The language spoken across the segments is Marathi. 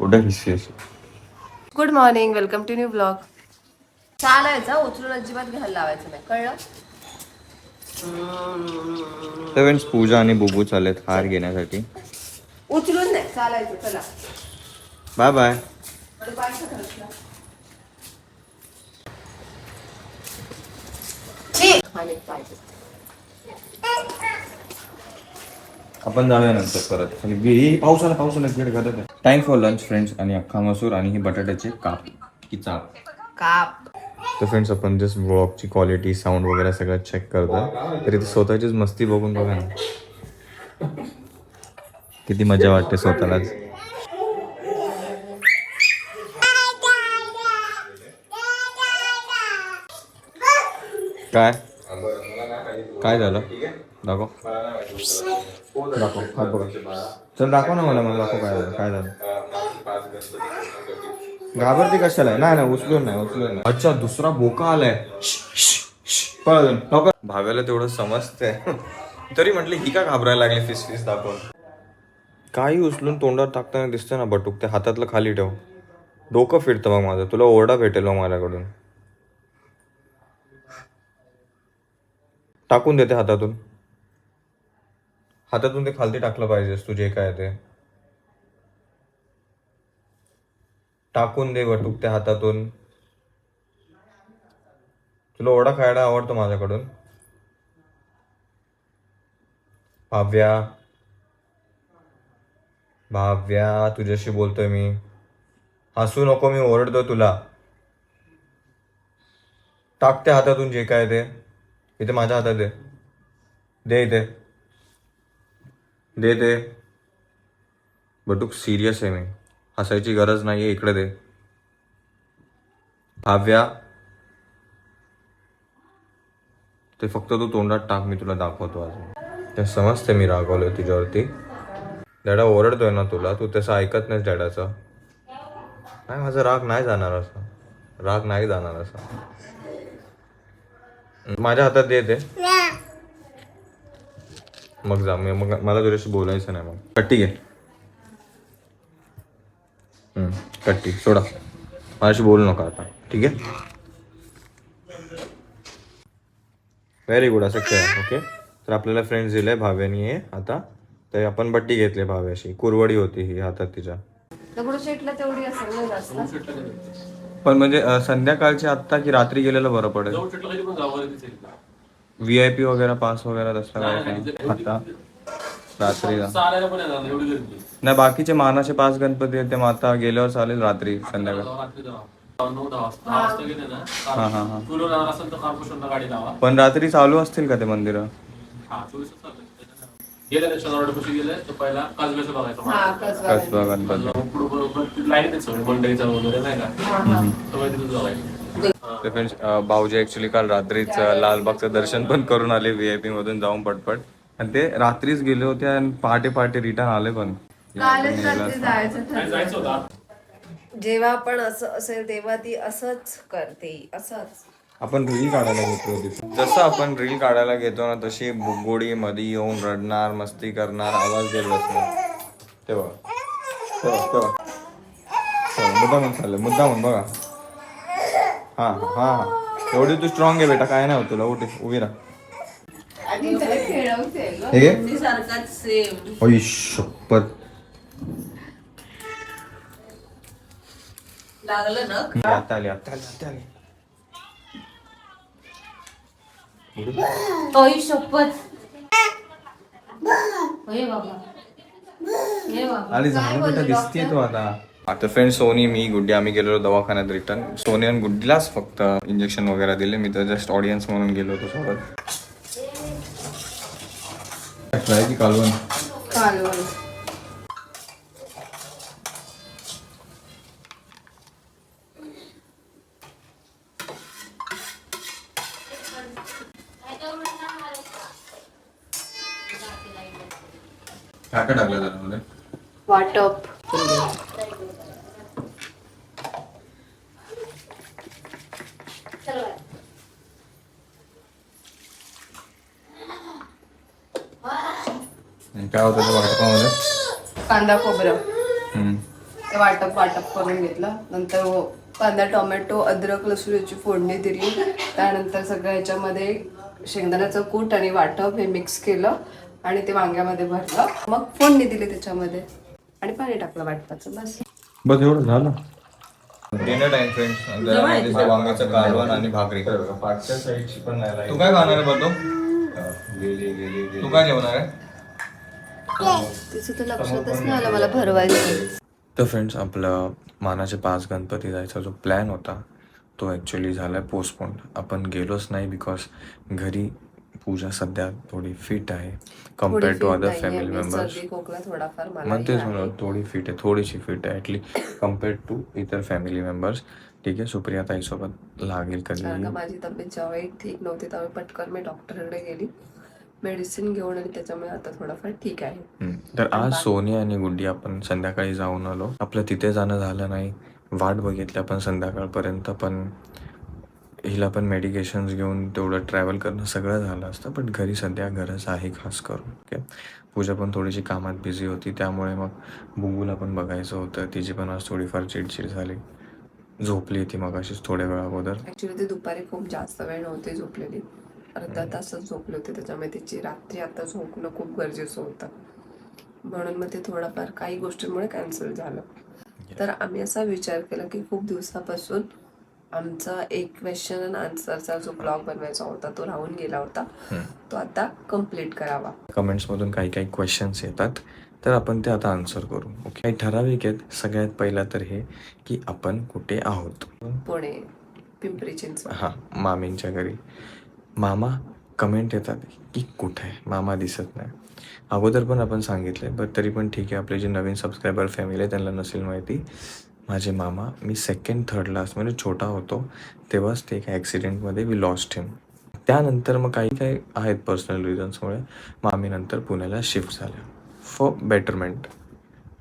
कुठं हिस्से good morning welcome to new blog चालायचा उचलून अजिबात घ्यायला लावायचं नाही. कळलं? तर फ्रेंड्स पूजा आणि बुबू चालेत हार घेण्यासाठी. उचलून नाही चालायचं चला. बाय बाय पाहिजे आपण जाऊया नंतर परत. ही पाऊस आला पाऊस आला गेट घालत टाइम फॉर लंच फ्रेंड्स आणि अख्खा मसूर आणि ही बटाट्याचे काप की चाप. काप. तर फ्रेंड्स आपण जस्ट ब्लॉगची क्वालिटी साऊंड वगैरे सगळं चेक करतो तरी ती स्वतःचीच मस्ती बघून बघा ना. किती मजा वाटते स्वतःलाच. काय? काय झालं? दाखव. दाखव हात बघा. चल दाखव ना मला मला दाखव काय झालं काय झालं. घाबरते कशाला? नाही नाही उचलून नाही उचलून नाही. अच्छा दुसरा बोका आलाय. पळ लवकर. भाव्याला तेवढं समजतंय. तरी म्हटलं ही का घाबरायला लागली फिस फिस दाखवून? काही उचलून तोंडात टाकताना दिसतं ना बटूक ते हातातलं खाली ठेव. डोकं फिरतं मग माझं तुला ओरडा भेटेल मग माझ्याकडून. टाकून देते हातातून. हातातून ते खालती टाकलं पाहिजेस तू जे काय ते. टाकून दे वटूक त्या हातातून. तुला ओढा खायला आवडतो माझ्याकडून. भाव्या. भाव्या तुझ्याशी बोलतोय मी. हसू नको मी ओरडतो तुला. टाक त्या हातातून जे काय ते. इथे माझ्या हातात दे दे इथे. दे दे. बटूक सिरियस आहे मी. हसायची गरज नाहीये इकडे दे. भाव्या. ते फक्त तू तोंडात टाक मी तुला दाखवतो आज ते समजते मी रागवलोय तुझ्यावरती. डॅडा ओरडतोय ना तुला तू तसं ऐकत नाहीस डॅडाचं. नाही माझा राग नाही जाणार असा. राग नाही जाणार असा. माझ्या हातात दे ते मग जा मी मग मला तुझ्याशी बोलायचं नाही मग. कट्टी घे. हम्म, कट्टी सोडा. माझ्याशी बोलू नका आता ठीक आहे? व्हेरी गुड असं खेळ ओके तर आपल्याला फ्रेंड्स दिले भाव्यानी हे आता. तर आपण बट्टी घेतली भाव्याशी. कुरवडी होती ही हातात तिच्या. पण म्हणजे संध्याकाळची आत्ता की रात्री गेलेलं बरं पडेल? व्ही आय पी वगैरे पास वगैरे तसं काय आता रात्रीला. चालायला पण येणार नाही, एवढी गर्दी. नाही बाकीचे मानाचे पाच गणपती आहेत ते मग आता गेल्यावर चालेल रात्री संध्याकाळ. रात्री दहा नऊ दहा वाजता. दहा वाजता गेले ना हा हा हा. टू व्हीलर जाणार असेल तर कार्पोरेशनला गाडी लावा. पण रात्री चालू असतील का ते मंदिरं? हा चोवीस तास चालतं. गेले ते शनिवारपाशी गेले तर पहिला काजव्याचं बघायचं हा कसं कसबा गणपती. लाईन सगळे मंडईचा वगैरे नाही का? सगळं बघायचं. फ्रेंड्स भाऊजी ऍक्च्युली काल रात्रीच लालबागचं दर्शन पण करून आले व्ही आय पी मधून जाऊन पटपट. आणि ते रात्रीच गेले होते आणि पहाटे पहाटे रिटर्न आले पण. जेव्हा पण असं असेल तेव्हा ती असंच करते असंच. आपण रील काढायला घेतो होती. जसं आपण रील काढायला घेतो ना तशी बुगोडी मध्ये येऊन रडणार मस्ती करणार आवाज देत बसणार. तेव्हा. तेव्हा मुद्दा म्हणून चाललं मुद्दा म्हणून बघा. हा हा. हा एवढी तू स्ट्रॉंग आहे बेटा काय नाही होत तुला. उठी उभी राहा. शपथ. लागलं ना? आता आली आता आली आता आली. ओई शपथ. होय बाबा. बाबा. आली झालं बेटा दिसतीये तू आता. आता फ्रेंड सोनी मी गुड्डी आम्ही गेलेलो दवाखान्यात रिटर्न सोनी आणि गुड्डीलाच फक्त इंजेक्शन वगैरे दिले. मी तर जस्ट ऑडियन्स म्हणून गेलो होतो सोबत. की कालवण? कालवण. काय काय टाकलं वाटप. आणि काय होतं वाटपामध्ये कांदा खोबरं. ते वाटप वाटप करून घेतलं. नंतर व- कांदा टोमॅटो अद्रक लसूण याची फोडणी दिली. त्यानंतर सगळं ह्याच्यामध्ये शेंगदाण्याचं कूट आणि वाटप हे मिक्स केलं आणि ते वांग्यामध्ये भरलं. मग फोडणी दिली त्याच्यामध्ये. आणि पाणी टाकलं वाटपाचं बस. बस एवढं झालं. डिनर टाइम फ्रेंड्स वांग्याचं कालवण आणि भाकरी. पाठच्या साईडची पण नाही तू काय खाणार आहे बघतो तू काय जेवणार आहे? तिचं तर लक्षातच नाही आलं मला भरवायचं तर फ्रेंड्स आपलं मानाचे पाच गणपती जायचा जो प्लॅन होता तो ॲक्च्युली झाला आहे पोस्टपोन आपण गेलोच नाही बिकॉज घरी पूजा सध्या थोडी फिट आहे compare to other family members सर्दी खोकला थोडाफार मला मग तेच म्हणून थोडी फिट आहे थोडीशी फिट आहे ॲटली कम्पेअर्ड टू इतर फॅमिली मेंबर्स ठीक आहे सुप्रिया ताईसोबत लागेल कधी? माझी तब्येत जेव्हाही ठीक नव्हती तेव्हा पटकन मी डॉक्टरकडे गेली. मेडिसिन घेऊन आणि त्याच्यामुळे आता थोडंफार ठीक आहे. तर आज सोनी आणि गुड्डी आपण संध्याकाळी जाऊन आलो. आपलं तिथे जाणं झालं नाही. वाट बघितली आपण संध्याकाळपर्यंत पण हिला पण मेडिकेशन्स घेऊन तेवढं ट्रॅव्हल करणं सगळं झालं असतं. पण घरी सध्या गरज आहे खास करून. ओके पूजा पण थोडीशी कामात बिझी होती. त्यामुळे मग बुगूला पण बघायचं होतं. तिची पण आज थोडीफार चिडचिड झाली. झोपली ती मग अशीच थोड्या वेळा अगोदर. ऍक्च्युली ती दुपारी खूप जास्त वेळ नव्हती झोपलेली. अर्धा तासच झोपली होती त्याच्यामुळे तिची रात्री आता झोपणं खूप गरजेचं होतं. म्हणून मग ते थोडंफार काही गोष्टींमुळे कॅन्सल झालं. तर आम्ही असा विचार केला की खूप दिवसापासून आमचा एक क्वेश्चन अँड आन्सरचा जो ब्लॉग बनवायचा होता तो राहून गेला होता. तो आता कंप्लीट करावा. कमेंट्समधून काही काही क्वेश्चन्स येतात. तर आपण ते आता आन्सर करू. ओके काही ठराविक आहेत. सगळ्यात पहिला तर हे की आपण कुठे आहोत? पुणे पिंपरी चिंचवड. हां मामींच्या घरी. मामा कमेंट येतात की कुठे आहे? मामा दिसत नाही. अगोदर पण आपण सांगितलं बट तरी पण ठीक आहे. आपले जे नवीन सबस्क्रायबर फॅमिली आहे त्यांना नसेल माहिती. माझे मामा मी सेकंड थर्ड लास्ट म्हणजे छोटा होतो. तेव्हाच ते एका ॲक्सिडेंटमध्ये वी लॉस्ट हिम त्यानंतर मग काही काही आहेत पर्सनल रिझन्समुळे मामी नंतर पुण्याला शिफ्ट झाल्या. फॉर बेटरमेंट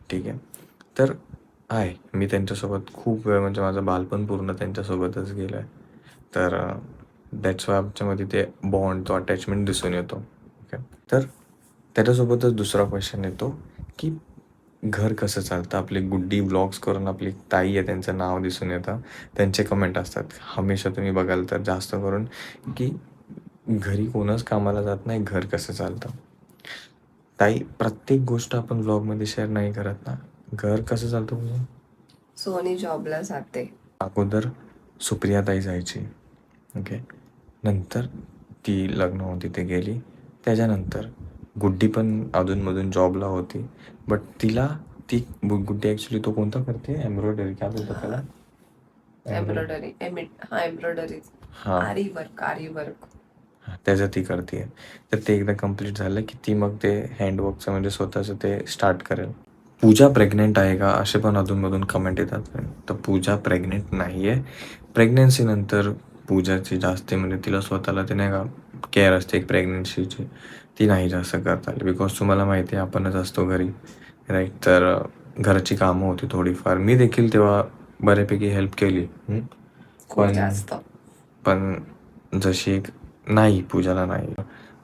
ठीक आहे. तर आहे. मी त्यांच्यासोबत खूप वेळ म्हणजे माझं बालपण पूर्ण त्यांच्यासोबतच गेलं आहे तर दॅट्स वाय आमच्यामध्ये ते बॉन्ड तो अटॅचमेंट दिसून येतो. ओके तर त्याच्यासोबतच दुसरा क्वेश्चन येतो की घर कसं चालतं? आपली गुड्डी ब्लॉग्स करून आपली ताई आहे त्यांचं नाव दिसून येतं. त्यांचे कमेंट असतात. हमेशा तुम्ही बघाल तर जास्त करून की घरी कोणच कामाला जात नाही घर कसं चालतं? ताई प्रत्येक गोष्ट आपण व्लॉगमध्ये शेअर नाही करत ना? घर कसं चालतं म्हणजे सोनी जॉबला जाते. अगोदर सुप्रियाताई जायची. ओके नंतर ती लग्न होऊन तिथे गेली. त्याच्यानंतर गुड्डी पण अधूनमधून जॉबला होती. बट तिला ती गुड्डी ॲक्च्युली तो कोणता करते? एम्ब्रॉयडरी काय बोलतात त्याला? एम्ब्रॉयडरी हा एम्ब्रॉयडरी हां. आरी वर्क आरी वर्क त्याचं ती करते. तर ते एकदा कंप्लीट झालं की ती मग ते हँडवर्कचं म्हणजे स्वतःचं ते स्टार्ट करेल. पूजा प्रेग्नेंट आहे का? असे पण अधूनमधून कमेंट येतात. तर पूजा प्रेग्नेंट नाही आहे प्रेग्नेन्सीनंतर पूजाची जास्त म्हणजे तिला स्वतःला ते नाही का केअर असते एक प्रेग्नेन्सीची ती नाही जास्त करता आली. बिकॉज तुम्हाला माहिती आहे आपणच असतो घरी. राईट तर घराची कामं होती थोडीफार. मी देखील तेव्हा बऱ्यापैकी हेल्प केली. पण जशी एक नाही पूजाला नाही.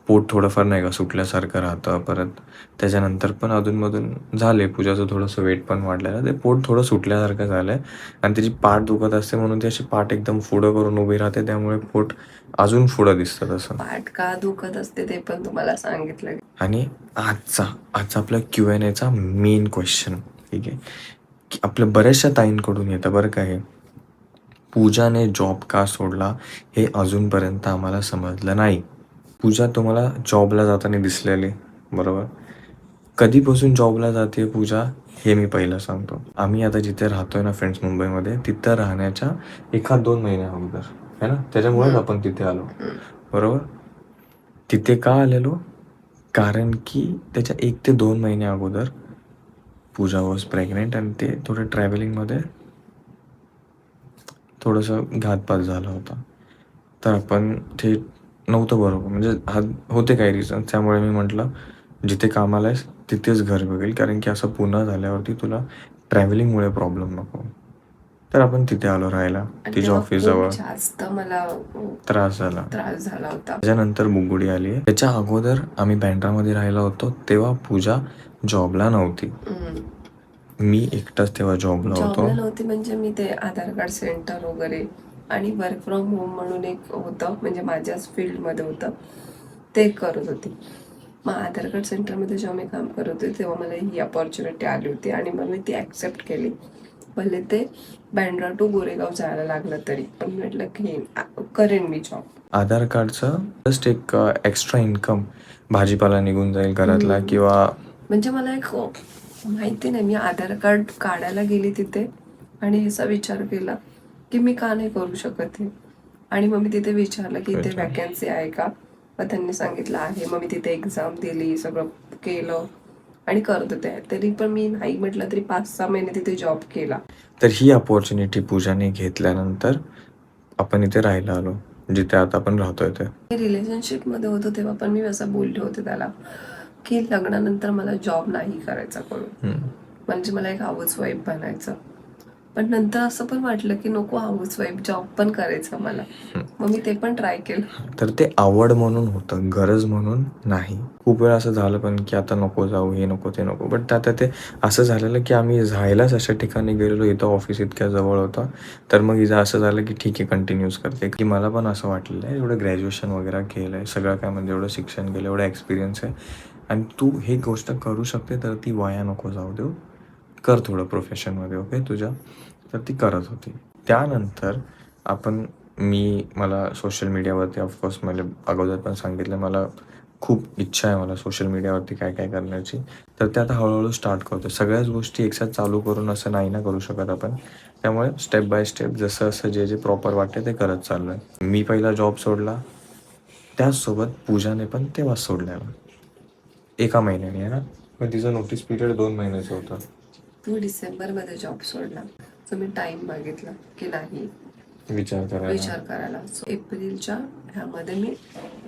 पोट थोडंफार नाही का सुटल्यासारखं राहतं. परत त्याच्यानंतर पण अधूनमधून झाले पूजाचं थोडंसं वेट पण वाढलेलं. ते पोट थोडं सुटल्यासारखं झालं आहे आणि तिची पाठ दुखत असते म्हणून ती अशी पाठ एकदम पुढं करून उभी राहते. त्यामुळे पोट अजून पुढं दिसतं तसं. पाठ का दुखत असते ते पण तुम्हाला सांगितलं. आणि आजचा आजचा आपला क्यू एन एचा मेन क्वेश्चन ठीक आहे? की आपल्या बऱ्याचशा ताईंकडून येतं बरं का हे. पूजाने जॉब का सोडला हे अजूनपर्यंत आम्हाला समजलं नाही. पूजा तुम्हाला जॉबला जाताना दिसलेली बरोबर? कधीपासून जॉबला जाते पूजा हे मी पहिलं सांगतो. आम्ही आता जिथे राहतोय ना फ्रेंड्स मुंबईमध्ये तिथं राहण्याच्या एखाद दोन महिन्या अगोदर है ना? त्याच्यामुळेच आपण तिथे आलो बरोबर? तिथे का आलेलो? कारण की त्याच्या एक ते दोन महिन्या अगोदर पूजा वॉज प्रेग्नेंट आणि ते थोडं ट्रॅव्हलिंगमध्ये थोडंसं घातपात झाला होता. तर आपण ते नव्हतं बरोबर. म्हणजे हा होते काही रिझन त्यामुळे मी म्हटलं जिथे कामाला आहेस तिथेच घर बघेल. कारण की असं पुन्हा झाल्यावरती तुला ट्रॅव्हलिंगमुळे प्रॉब्लेम नको. तर आपण तिथे आलो राहायला. तिच्या ऑफिस जवळ. जास्त मला अं, त्रास झाला. त्रास झाला होता. त्याच्यानंतर बुगुडी आली. त्याच्या अगोदर आम्ही बँड्रामध्ये राहिलो होतो तेव्हा पूजा जॉबला नव्हती. मी एकटाच तेव्हा जॉबला होतो. नव्हती म्हणजे मी ते आधार कार्ड सेंटर वगैरे आणि वर्क फ्रॉम होम म्हणून एक होतं म्हणजे माझ्याच फील्डमध्ये होतं. ते करत होते. मग आधार कार्ड सेंटरमध्ये जेव्हा मी काम करत होते तेव्हा मला ही अपॉर्च्युनिटी आली होती आणि मग मी ती ॲक्सेप्ट केली. भले ते बँड्रा टू गोरेगाव जायला लागलं तरी पण म्हटलं की करेन मी जॉब आधार कार्डचं जस्ट एक एक्स्ट्रा इन्कम भाजीपाला निघून जाईल घरातला किंवा म्हणजे मला एक माहिती नाही मी आधार कार्ड काढायला गेली तिथे आणि असा विचार केला. की मी का नाही करू शकत हे? आणि मग मी तिथे विचारलं की इथे. वॅकन्सी आहे का? मग त्यांनी सांगितलं आहे. मग मी तिथे एक्झाम दिली सगळं केलं आणि करत होते. तरी पण मी नाही म्हटलं तरी पाच सहा महिने तिथे जॉब केला. तर ही अपॉर्च्युनिटी पूजाने घेतल्यानंतर आपण इथे राहायला आलो जिथे आता आपण राहतोय ते रिलेशनशिपमध्ये होतो तेव्हा पण मी असं बोलले होते त्याला की लग्नानंतर मला जॉब नाही करायचा करून. म्हणजे मला एक हाऊस वाईफ बनायचं. पण नंतर असं पण वाटलं की नको हाऊस वाईफ जॉब पण करायचा मला. मग मी ते पण ट्राय केलं. तर ते आवड म्हणून होतं गरज म्हणून नाही. खूप वेळा असं झालं पण की आता नको जाऊ हे नको ते नको. बट आता ते असं झालेलं की आम्ही जायलाच अशा ठिकाणी गेलेलो इथं ऑफिस इतक्या जवळ होतं. तर मग इथं असं झालं की ठीक आहे कंटिन्यूस करते. की मला पण असं वाटलेलं आहे एवढं ग्रॅज्युएशन वगैरे केलं आहे सगळं काय म्हणजे एवढं शिक्षण केलं एवढं एक्सपिरियन्स आहे. आणि तू हे गोष्ट करू शकते तर ती वाया नको जाऊ देऊ. कर थोडं प्रोफेशनमध्ये ओके तुझ्या. तर ती करत होती. त्यानंतर आपण मी मला सोशल मीडियावरती ऑफकोर्स मला अगोदर पण सांगितलं मला खूप इच्छा आहे मला सोशल मीडियावरती काय काय करण्याची. तर ते आता हळूहळू स्टार्ट करतो सगळ्याच गोष्टी एकसाथ चालू करून असं नाही ना करू शकत आपण. त्यामुळे स्टेप बाय स्टेप जसं असं जे जे प्रॉपर वाटते ते करत चाललो आहे मी पहिला जॉब सोडला. त्याचसोबत पूजाने पण तेव्हा सोडलेला. एका महिन्याने हा. पण तिचं नोटीस पिरियड दोन महिन्याचं होतं. तू डिसेंबरमध्ये जॉब सोडला. मी टाइम मागितला की नाही? विचार करायला. विचार करायला. So, एप्रिलच्या ह्यामध्ये मी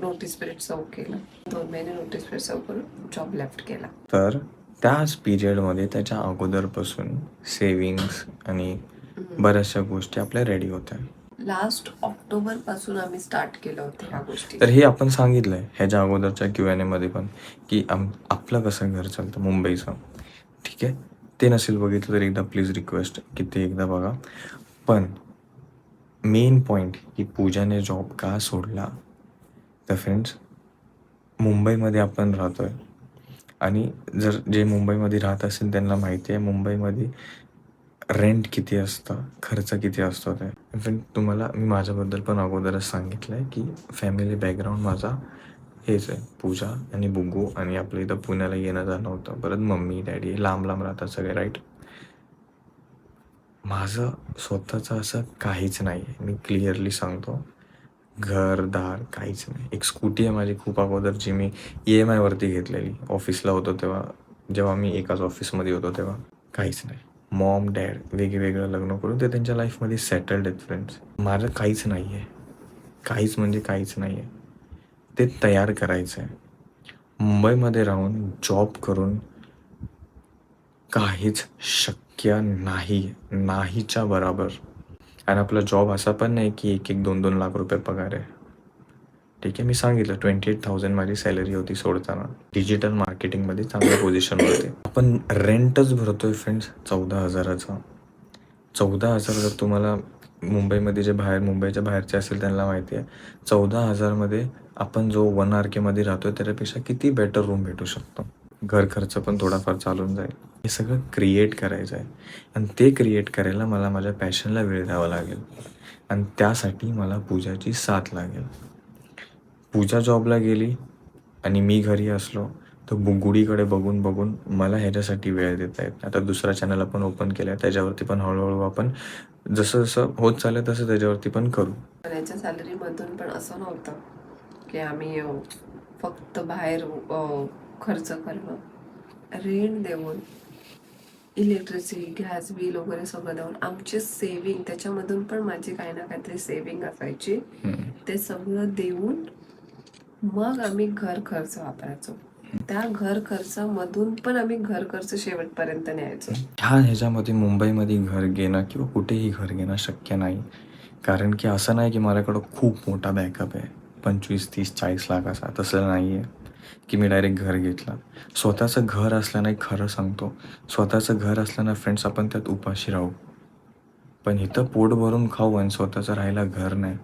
नोटीस पिरियड सर्व केलं. दोन महिने नोटीस पिरियड सर्व करून जॉब लेफ्ट केला. तर त्याच पिरियडमध्ये त्याच्या अगोदरपासून सेविंग्स आणि बऱ्याचशा गोष्टी आपल्या रेडी होत्या. लास्ट ऑक्टोबरपासून आम्ही स्टार्ट केलं होतं ह्या गोष्टी. तर हे आपण सांगितलंय ह्याच्या अगोदरच्या क्यू एन एमध्ये पण की आम आपलं कसं घर चालतं मुंबईचं. ठीक आहे? ते नसेल बघितलं तर एकदा प्लीज रिक्वेस्ट की ते एकदा बघा. पण मेन पॉईंट की पूजाने जॉब का सोडला? तर फ्रेंड्स मुंबईमध्ये आपण राहतो आहे आणि जर जे मुंबईमध्ये राहत असेल त्यांना माहिती आहे मुंबईमध्ये रेंट किती असतं खर्च किती असतो ते. फ्रेंड तुम्हाला मी माझ्याबद्दल पण अगोदरच सांगितलं आहे की फॅमिली बॅकग्राऊंड माझा हेच आहे. पूजा आणि बुग्गू आणि आपल्या इथं पुण्याला येणं जाणं होतं. परत मम्मी डॅडी लांब लांब राहतात सगळे राईट माझं स्वतःचं असं काहीच नाही आहे मी क्लिअरली सांगतो. घरदार काहीच नाही. एक स्कूटी आहे माझी खूप अगोदर जी मी ई एम आयवरती घेतलेली. ऑफिसला होतो तेव्हा. जेव्हा मी एकाच ऑफिसमध्ये होतो तेव्हा. काहीच नाही. मॉम डॅड वेगवेगळं लग्न करून ते त्यांच्या लाईफमध्ये सेटल्ड आहेत फ्रेंड्स माझं काहीच नाही आहे काहीच म्हणजे काहीच नाही आहे ते तयार करायचं आहे मुंबईमध्ये राहून जॉब करून काहीच शक्य नाही नाहीच्या बराबर. आणि आपला जॉब असा पण नाही की एक एक दोन दोन लाख रुपये पगार आहे. ठीक आहे मी सांगितलं ट्वेंटी एट थाउजंड माझी सॅलरी होती सोडताना. डिजिटल मार्केटिंगमध्ये चांगल्या पोझिशन होते आपण रेंटच भरतोय फ्रेंड्स चौदा हजाराचा. चौदा हजार जर तुम्हाला मुंबईमध्ये जे बाहेर मुंबईच्या बाहेरचे असेल त्यांना माहिती आहे. चौदा हजारमध्ये आपण जो वन आर केमध्ये राहतोय त्याच्यापेक्षा किती बेटर रूम भेटू शकतो? घर खर्च पण थोडाफार चालून जाईल. हे सगळं क्रिएट करायचं आहे. आणि ते क्रिएट करायला मला माझ्या पॅशनला वेळ द्यावा लागेल. आणि त्यासाठी मला पूजाची साथ लागेल. पूजा जॉबला गेली आणि मी घरी असलो तर बुगुडीकडे बघून बघून मला ह्याच्यासाठी वेळ देता येत आता दुसरा चॅनल आपण ओपन केला आहे त्याच्यावरती पण हळूहळू आपण जसं जसं होत चालेल तसं त्याच्यावरती पण करू. याच्या सॅलरीमधून पण असं नव्हतं की आम्ही फक्त बाहेर खर्च करणं. रेंट देऊन इलेक्ट्रिसिटी गॅस बिल वगैरे सगळं देऊन आमचे सेविंग त्याच्यामधून पण माझी काही ना काहीतरी सेविंग असायची. ते सगळं देऊन मग आम्ही घर खर्च वापरायचो. त्या घर खर्चामधून पण आम्ही घर खर्च शेवटपर्यंत न्यायचो. ह्या ह्याच्यामध्ये मुंबईमध्ये घर घेणं किंवा कुठेही घर घेणं शक्य नाही. कारण की असं नाही की माझ्याकडं खूप मोठा बॅकअप आहे. पंचवीस तीस चाळीस लाखाचा तसं नाही आहे की मी डायरेक्ट घर घेतलं. स्वतःचं घर असल्यानं एक खरं सांगतो. स्वतःचं घर असल्यानं फ्रेंड्स आपण त्यात उपाशी राहू. पण इथं पोट भरून खाऊ आणि स्वतःचं राहायला घर नाही.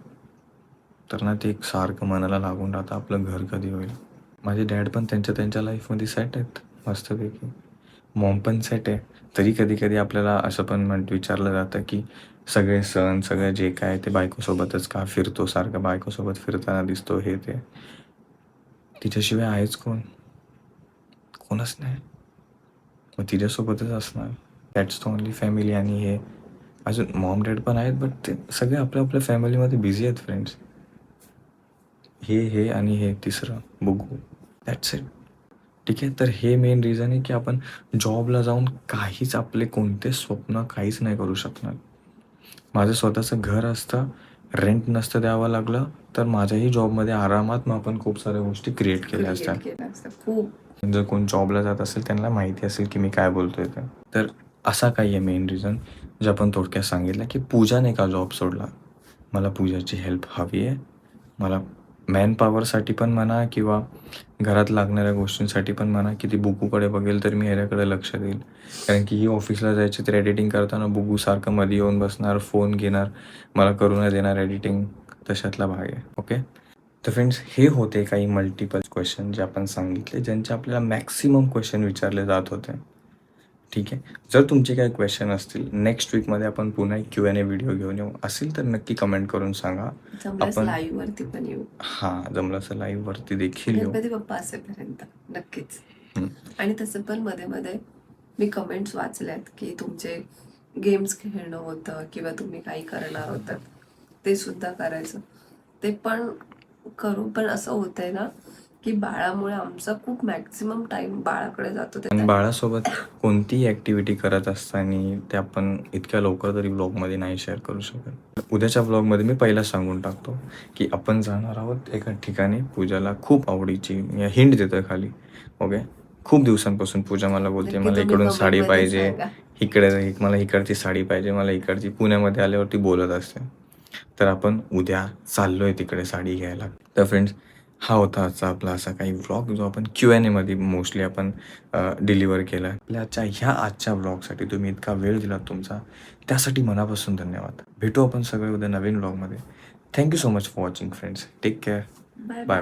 तर ना ते एक सारखं मनाला लागून राहतं. आपलं घर कधी होईल? माझे डॅड पण त्यांच्या त्यांच्या लाईफमध्ये सेट आहेत मस्तपैकी. मॉम पण सेट आहे. तरी कधी कधी आपल्याला असं पण म्हण विचारलं जातं की सगळे सण सगळं जे काय ते बायकोसोबतच का फिरतो? सारखं बायकोसोबत फिरताना दिसतो हे ते. तिच्याशिवाय आहेच कोण? कोणच नाही. मग तिच्यासोबतच असणार. दॅट्स द ओनली फॅमिली आणि हे. अजून मॉम डॅड पण आहेत बट ते सगळे आपल्या आपल्या फॅमिलीमध्ये बिझी आहेत फ्रेंड्स हे हे आणि हे तिसरं. बघू. दॅट्स इट ठीक आहे? तर हे मेन रिझन आहे की आपण जॉबला जाऊन काहीच आपले कोणते स्वप्न काहीच नाही करू शकणार. माझं स्वतःचं घर असतं रेंट नसतं द्यावं लागलं तर माझ्याही जॉबमध्ये आरामात मग आपण खूप साऱ्या गोष्टी क्रिएट केल्या असत्या Create केलं असतं खूप. जर कोण जॉबला जात असेल त्यांना माहिती असेल की मी काय बोलतोय ते. तर असा काही आहे मेन रिझन जे आपण थोडक्यात सांगितलं की पूजाने का जॉब सोडला? मला पूजाची हेल्प हवी आहे. मला मॅन पॉवरसाठी पण म्हणा किंवा घरात लागणाऱ्या गोष्टींसाठी पण म्हणा की ती बुकूकडे बघेल तर मी ह्याच्याकडे लक्ष देईल. कारण की ही ऑफिसला जायची तर एडिटिंग करताना बुकू सारखं मध्ये येऊन बसणार फोन घेणार मला करू नाही देणार एडिटिंग तशातला भाग आहे. ओके तर फ्रेंड्स हे होते काही मल्टिपल क्वेश्चन जे आपण सांगितले ज्यांचे आपल्याला मॅक्सिमम क्वेश्चन विचारले जात होते. ठीक आहे. जर तुमचे काही क्वेश्चन असतील नेक्स्ट वीकमध्ये आपण पुन्हा एक क्यू एन ए व्हिडिओ घेऊन येऊ. असेल तर नक्की कमेंट करून सांगा. आपण- लाईव्ह वरती पण येऊ. हां जमलं असं लाईव्हवरती देखील येऊ. गणपती बाप्पा असेपर्यंत नक्कीच. हम्म. आणि तसं पण मध्ये मध्ये मी कमेंट्स वाचल्यात की तुमचे गेम्स खेळणं होतं किंवा तुम्ही काही करणार होतात ते सुद्धा करायचं. ते पण करू पण असं होतंय ना की बाळामुळे आमचा खूप मॅक्सिमम टाइम बाळाकडे जातो. आणि बाळासोबत कोणतीही ॲक्टिव्हिटी करत असताना ते आपण इतक्या लवकर तरी ब्लॉगमध्ये नाही शेअर करू शकत. उद्याच्या ब्लॉगमध्ये मी पहिला सांगून टाकतो की आपण जाणार आहोत एका ठिकाणी पूजाला खूप आवडीची हिंट देतोय खाली. ओके खूप दिवसांपासून पूजा मला बोलते मला इकडून साडी पाहिजे. इकडे मला इकडची साडी पाहिजे मला इकडची. पुण्यामध्ये आल्यावरती बोलत असते. तर आपण उद्या चाललोय तिकडे साडी घ्यायला. तर फ्रेंड्स हा होता आजचा आपला असा काही व्लॉग जो आपण क्यू एन एमध्ये मोस्टली आपण डिलिव्हर केला. आपल्याच्या ह्या आजच्या व्लॉगसाठी तुम्ही इतका वेळ दिला तुमचा. त्यासाठी मनापासून धन्यवाद. भेटू आपण सगळे उद्या नवीन व्लॉगमध्ये thank you so much for watching friends take care bye. Bye